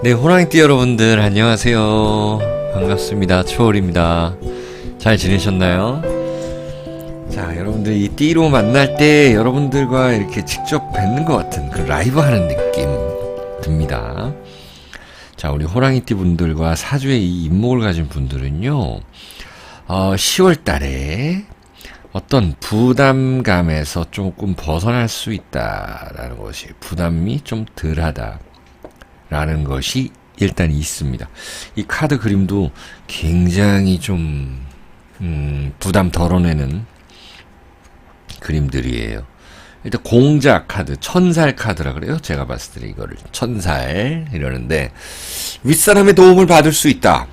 네, 호랑이띠 여러분들 안녕하세요. 반갑습니다. 초월입니다. 잘 지내셨나요? 자, 여러분들 이 띠로 만날 때 여러분들과 이렇게 직접 뵙는 것 같은 그 라이브 하는 느낌 듭니다. 자, 우리 호랑이띠 분들과 사주에 이 인목을 가진 분들은요, 어, 10월 달에 어떤 부담감에서 조금 벗어날 수 있다라는 것이 부담이 좀 덜하다. 라는 것이 일단 있습니다. 이 카드 그림도 굉장히 좀, 음, 부담 덜어내는 그림들이에요. 일단 공자 카드, 천살 카드라 그래요. 제가 봤을 때 이거를 천살 이러는데 윗사람의 도움을 받을 수 있다.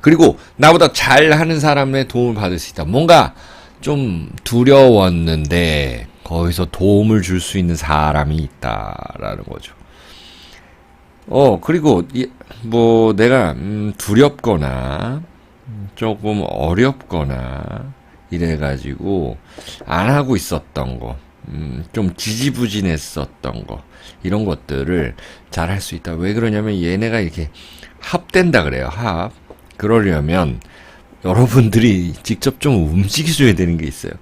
그리고 나보다 잘하는 사람의 도움을 받을 수 있다. 뭔가 좀 두려웠는데 거기서 도움을 줄 수 있는 사람이 있다라는 거죠. 어, 그리고, 이, 뭐, 내가, 음, 두렵거나, 음, 조금 어렵거나, 이래가지고, 안 하고 있었던 거, 음, 좀 지지부진했었던 거, 이런 것들을 잘 할 수 있다. 왜 그러냐면, 얘네가 이렇게 합된다 그래요, 합. 그러려면, 여러분들이 직접 좀 움직여줘야 되는 게 있어요.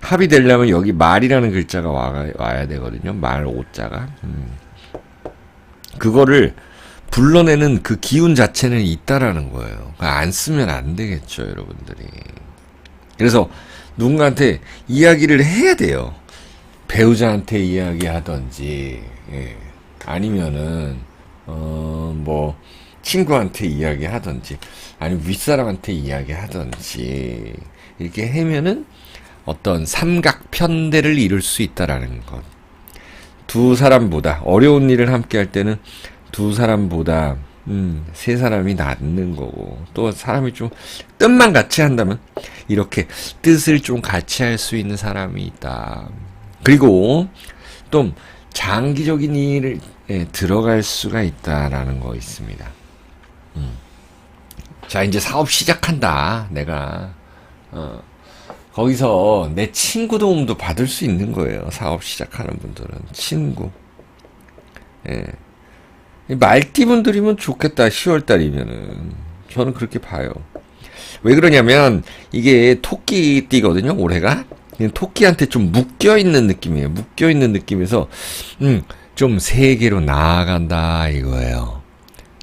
합이 되려면 여기 말이라는 글자가 와, 와야 되거든요. 말 오자가. 음. 그거를 불러내는 그 기운 자체는 있다라는 거예요. 안 쓰면 안 되겠죠, 여러분들이. 그래서 누군가한테 이야기를 해야 돼요. 배우자한테 이야기하던지, 예. 아니면은, 어, 뭐, 친구한테 이야기하던지, 아니면 윗사람한테 이야기하던지, 이렇게 하면은 어떤 삼각편대를 이룰 수 있다라는 것. 두 사람보다 어려운 일을 함께 할 때는 두 사람보다 음, 세 사람이 낫는 거고 또 사람이 좀 뜻만 같이 한다면 이렇게 뜻을 좀 같이 할 수 있는 사람이 있다. 그리고 또 장기적인 일에 들어갈 수가 있다라는 거 있습니다. 음. 자 이제 사업 시작한다. 내가 어. 거기서 내 친구 도움도 받을 수 있는 거예요. 사업 시작하는 분들은. 친구. 예. 말띠 분들이면 좋겠다. 10월 달이면은. 저는 그렇게 봐요. 왜 그러냐면, 이게 토끼띠거든요, 올해가. 토끼한테 좀 묶여있는 느낌이에요. 묶여있는 느낌에서, 음, 좀 세계로 나아간다, 이거예요.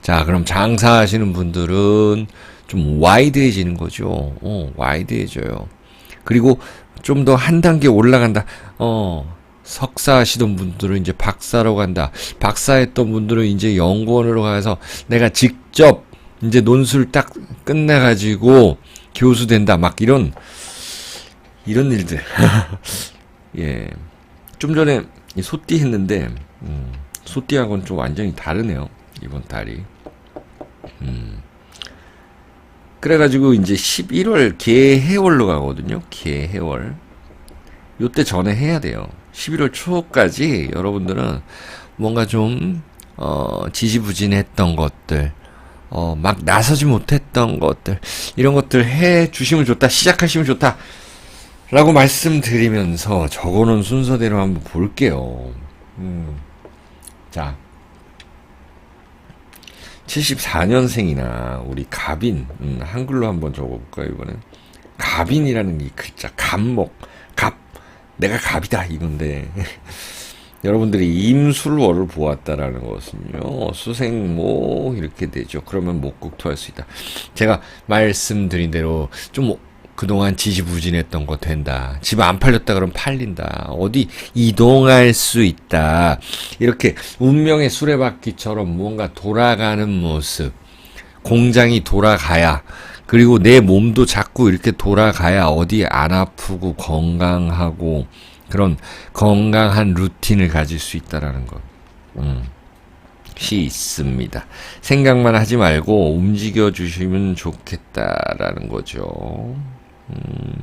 자, 그럼 장사하시는 분들은 좀 와이드해지는 거죠. 어, 와이드해져요. 그리고 좀 더 한 단계 올라간다. 어, 석사 하시던 분들은 이제 박사로 간다. 박사 했던 분들은 이제 연구원으로 가서 내가 직접 이제 논술 딱 끝내가지고 교수 된다. 막 이런, 이런 일들. 예. 좀 전에 소띠 했는데, 음, 소띠하고는 좀 완전히 다르네요. 이번 달이. 음. 그래가지고 이제 11월 개해월로 가거든요. 개해월. 요때 전에 해야 돼요. 11월 초까지 여러분들은 뭔가 좀, 어, 지지부진했던 것들, 어, 막 나서지 못했던 것들, 이런 것들 해 주시면 좋다, 시작하시면 좋다, 라고 말씀드리면서 적어놓은 순서대로 한번 볼게요. 음. 자. 74년생이나 우리 갑인 음, 한글로 한번 적어볼까요 이번엔? 갑인이라는 이 글자 갑목 갑 내가 갑이다 이건데. 여러분들이 임술월을 보았다라는 것은요 수생목 이렇게 되죠. 그러면 목국토할 수 있다. 제가 말씀드린 대로 좀 그동안 지지부진했던 거 된다. 집 안 팔렸다 그러면 팔린다. 어디 이동할 수 있다. 이렇게 운명의 수레바퀴처럼 무언가 돌아가는 모습. 공장이 돌아가야 그리고 내 몸도 자꾸 이렇게 돌아가야 어디 안 아프고 건강하고 그런 건강한 루틴을 가질 수 있다라는 것. 음. 시 있습니다. 생각만 하지 말고 움직여 주시면 좋겠다라는 거죠. 음,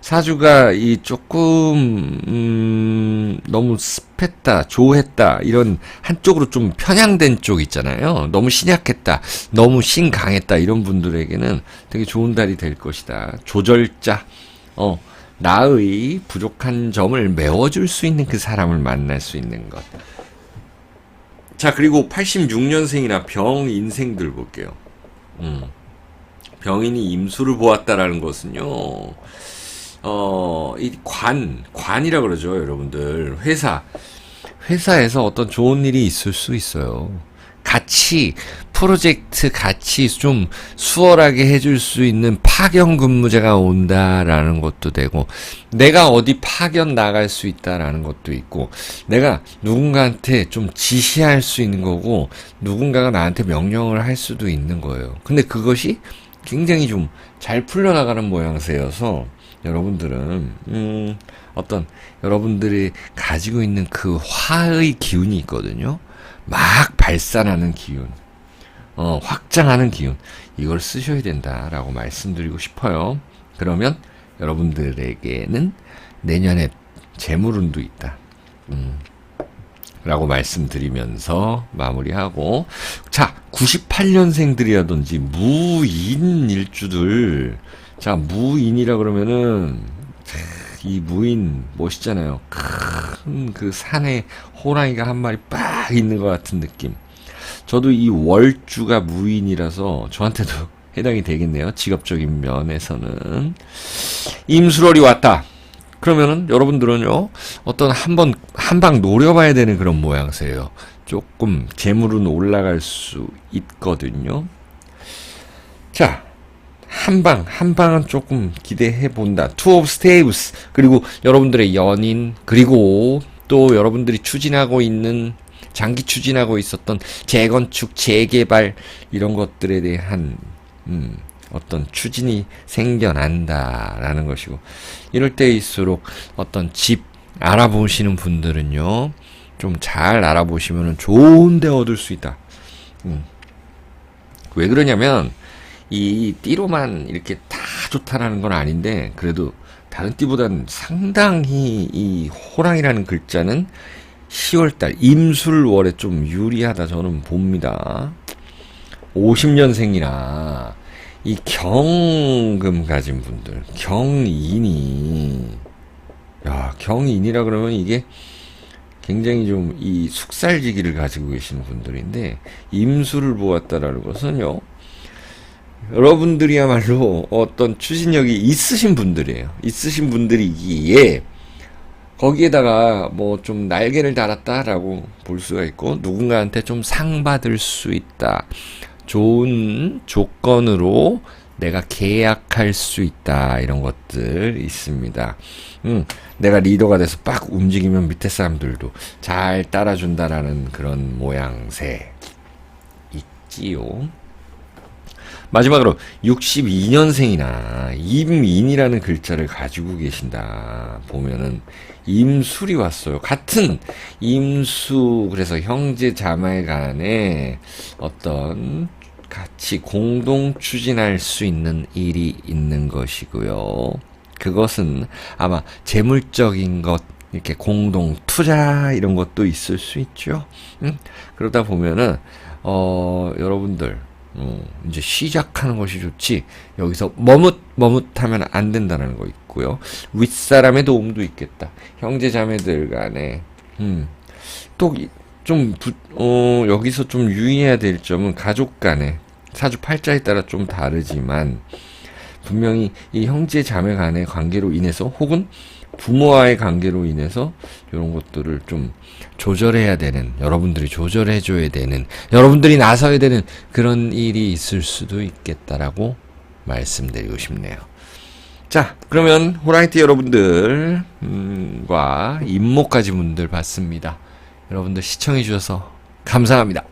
사주가 이 조금 음, 너무 습했다, 조했다 이런 한쪽으로 좀 편향된 쪽 있잖아요. 너무 신약했다, 너무 신강했다 이런 분들에게는 되게 좋은 달이 될 것이다. 조절자, 어 나의 부족한 점을 메워줄 수 있는 그 사람을 만날 수 있는 것. 자, 그리고 86년생이나 병 인생들 볼게요. 음. 병인이 임수를 보았다라는 것은요, 어, 이 관, 관이라 그러죠, 여러분들. 회사. 회사에서 어떤 좋은 일이 있을 수 있어요. 같이, 프로젝트 같이 좀 수월하게 해줄 수 있는 파견 근무제가 온다라는 것도 되고, 내가 어디 파견 나갈 수 있다라는 것도 있고, 내가 누군가한테 좀 지시할 수 있는 거고, 누군가가 나한테 명령을 할 수도 있는 거예요. 근데 그것이 굉장히 좀 잘 풀려나가는 모양새여서, 여러분들은 음, 어떤 여러분들이 가지고 있는 그 화의 기운이 있거든요. 막 발산하는 기운, 어, 확장하는 기운 이걸 쓰셔야 된다라고 말씀드리고 싶어요. 그러면 여러분들에게는 내년에 재물운도 있다. 음, 라고 말씀드리면서 마무리하고. 자 98년생들이라든지 무인 일주들. 자 무인이라 그러면은 이 무인 멋있잖아요. 큰 그 산에 호랑이가 한 마리 빡 있는 것 같은 느낌. 저도 이 월주가 무인이라서 저한테도 해당이 되겠네요. 직업적인 면에서는. 임수월이 왔다 그러면은 여러분들은요 어떤 한번 한 방 노려봐야 되는 그런 모양새예요. 조금 재물은 올라갈 수 있거든요. 자, 한 방, 한 방은 조금 기대해 본다. 투 오브 스테이브스 그리고 여러분들의 연인 그리고 또 여러분들이 추진하고 있는 장기 추진하고 있었던 재건축, 재개발 이런 것들에 대한 음, 어떤 추진이 생겨난다라는 것이고 이럴 때일수록 어떤 집 알아보시는 분들은요 좀 잘 알아보시면 좋은 데 얻을 수 있다. 음. 왜 그러냐면 이 띠로만 이렇게 다 좋다라는 건 아닌데 그래도 다른 띠보다는 상당히 이 호랑이라는 글자는 10월달 임술월에 좀 유리하다 저는 봅니다. 50년생이나 이 경금 가진 분들, 경인이, 야, 경인이라 그러면 이게 굉장히 좀 이 숙살지기를 가지고 계시는 분들인데, 임수를 보았다라는 것은요, 여러분들이야말로 어떤 추진력이 있으신 분들이에요. 있으신 분들이기에, 거기에다가 뭐 좀 날개를 달았다라고 볼 수가 있고, 누군가한테 좀 상 받을 수 있다. 좋은 조건으로 내가 계약할 수 있다 이런 것들 있습니다. 음, 내가 리더가 돼서 빡 움직이면 밑에 사람들도 잘 따라준다라는 그런 모양새 있지요. 마지막으로 62년생이나 임인이라는 글자를 가지고 계신다 보면은 임술이 왔어요. 같은 임수 그래서 형제 자매 간에 어떤 같이 공동 추진할 수 있는 일이 있는 것이고요. 그것은 아마 재물적인 것 이렇게 공동 투자 이런 것도 있을 수 있죠. 음? 그러다 보면은 어 여러분들 어, 이제 시작하는 것이 좋지 여기서 머뭇 머뭇하면 안 된다는 거 있고요. 윗사람의 도움도 있겠다. 형제 자매들 간에. 음, 또좀 어, 여기서 좀 유의해야 될 점은 가족 간에 사주 팔자에 따라 좀 다르지만 분명히 이 형제 자매 간의 관계로 인해서 혹은 부모와의 관계로 인해서 이런 것들을 좀 조절해야 되는 여러분들이 조절해 줘야 되는 여러분들이 나서야 되는 그런 일이 있을 수도 있겠다라고 말씀드리고 싶네요. 자, 그러면 호라이트 여러분들과 임목까지 분들 봤습니다. 여러분들 시청해 주셔서 감사합니다.